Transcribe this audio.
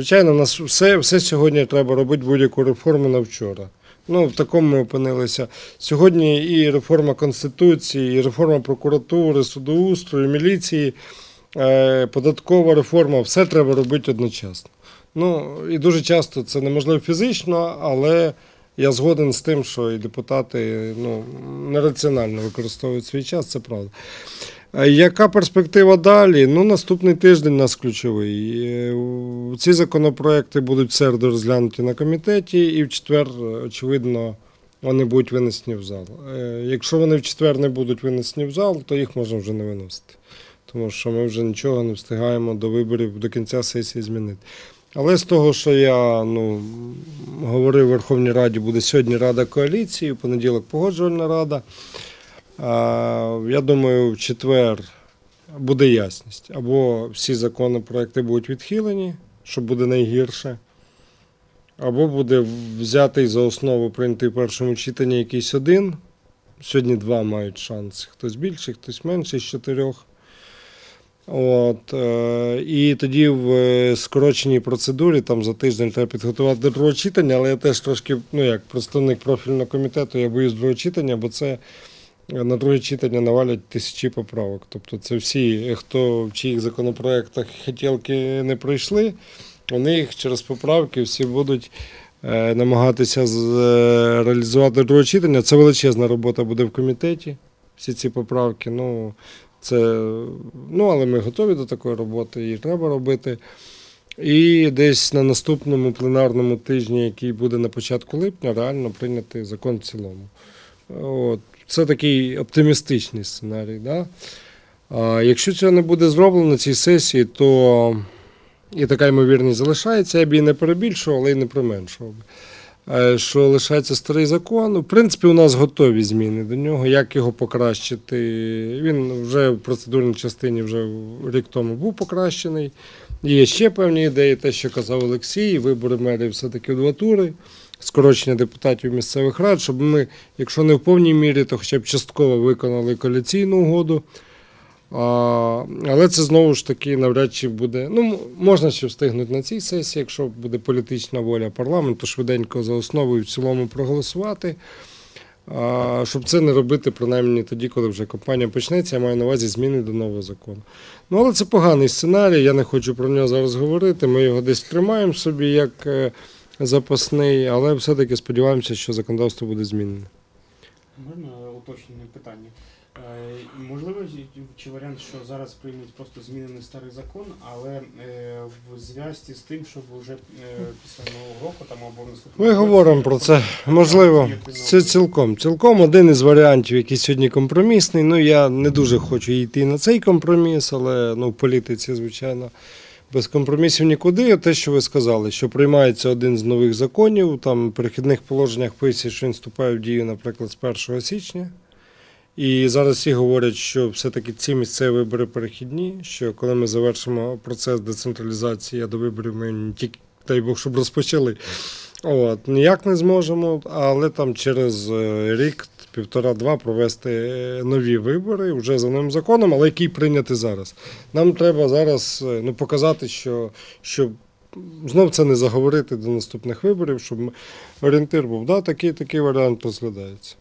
Звичайно, нас все, все сьогодні треба робити будь-яку реформу на вчора. Ну, в такому ми опинилися. Сьогодні і реформа Конституції, і реформа прокуратури, судоустрою, міліції, е, податкова реформа, все треба робити одночасно. Ну, і дуже часто це неможливо фізично, але я згоден з тим, що і депутати ну, нераціонально використовують свій час, це правда. Яка перспектива далі? Ну, наступний тиждень у нас ключовий. Е, Ці законопроекти будуть в середу розглянуті на комітеті, і в четвер, очевидно, вони будуть винесені в зал. Е, Якщо вони в четвер не будуть винесені в зал, то їх можна вже не виносити. Тому що ми вже нічого не встигаємо до виборів до кінця сесії змінити. Але з того, що я ну, говорив в Верховній Раді, буде сьогодні Рада коаліції, в понеділок погоджувальна рада. Я думаю, в четвер буде ясність. Або всі законопроекти будуть відхилені, що буде найгірше, або буде взятий за основу прийнятий в першому читанні якийсь один. Сьогодні два мають шанси. Хтось більший, хтось менший з чотирьох. От, е, і тоді в е, скороченій процедурі там за тиждень треба підготувати до другого читання, але я теж трошки, ну як представник профільного комітету, я боюсь другого читання, бо це на друге читання навалять тисячі поправок. Тобто це всі, хто в чиїх законопроектах хотілки не пройшли, вони їх через поправки всі будуть е, намагатися е, реалізувати другого читання. Це величезна робота буде в комітеті. Всі ці поправки. Ну, це, ну, але ми готові до такої роботи, її треба робити. І десь на наступному пленарному тижні, який буде на початку липня, реально прийняти закон в цілому. От. Це такий оптимістичний сценарій. Да? А якщо цього не буде зроблено на цій сесії, то і така ймовірність залишається, я б її не перебільшував, але й не применшував. Е, Що лишається старий закон. В принципі, у нас готові зміни до нього. Як його покращити? Він вже в процедурній частині вже рік тому був покращений. Є ще певні ідеї, те, що казав Олексій, вибори мерів все-таки два тури, скорочення депутатів місцевих рад, щоб ми, якщо не в повній мірі, то хоча б частково виконали коаліційну угоду. Але це знову ж таки навряд чи буде. Ну, можна ще встигнути на цій сесії, якщо буде політична воля парламенту, швиденько за основу і в цілому проголосувати. Щоб це не робити принаймні тоді, коли вже кампанія почнеться, я маю на увазі зміни до нового закону. Ну, але це поганий сценарій, я не хочу про нього зараз говорити. Ми його десь тримаємо собі як е, запасний, але все-таки сподіваємося, що законодавство буде змінене. Можна уточнене питання? Е, Можливо, чи варіант, що зараз приймуть просто змінений старий закон, але е, в зв'язці з тим, щоб вже е, після нового року там або наступного Ми говоримо про це. Можливо, це цілком. Цілком один із варіантів, який сьогодні компромісний. Ну я не дуже хочу йти на цей компроміс, але ну в політиці, звичайно, без компромісів нікуди. Те, що ви сказали, що приймається один з нових законів, там в перехідних положеннях пише, що він вступає в дію, наприклад, з 1 січня. І зараз всі говорять, що все-таки ці місцеві вибори перехідні, що коли ми завершимо процес децентралізації, а до виборів ми не тільки, дай Бог, щоб розпочали. От, ніяк не зможемо, але там через е, рік, півтора-два провести нові вибори вже за новим законом, але який прийняти зараз. Нам треба зараз е, ну, показати, що, щоб знов це не заговорити до наступних виборів, щоб орієнтир був. Да, такий, такий варіант розглядається.